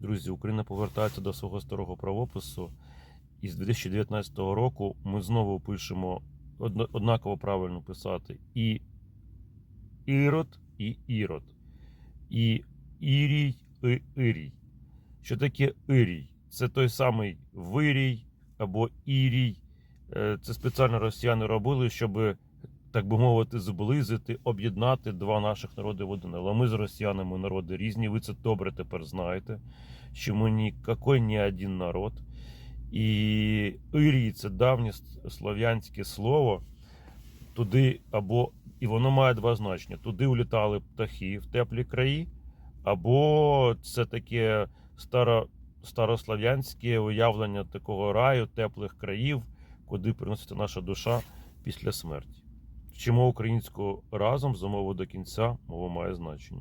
Друзі, Україна повертається до свого старого правопису. І з 2019 року ми знову пишемо однаково правильно писати і Ірод, і Ірод, і Ірій, і Ірій. Що таке Ірій? Це той самий Вирій або Ірій. Е, Це спеціально росіяни робили, щоб, так би мовити, зблизити, об'єднати два наших народи в один. Але ми з росіянами народи різні. Ви це добре тепер знаєте, що ми ніякий не один народ. І Ірій це давнє слов'янське слово. Туди або і воно має два значення: туди улітали птахи в теплі краї, або це таке старо, старослов'янське уявлення такого раю, теплих країв, куди приноситься наша душа після смерті. Вчимо українську разом з умови до кінця, мова має значення.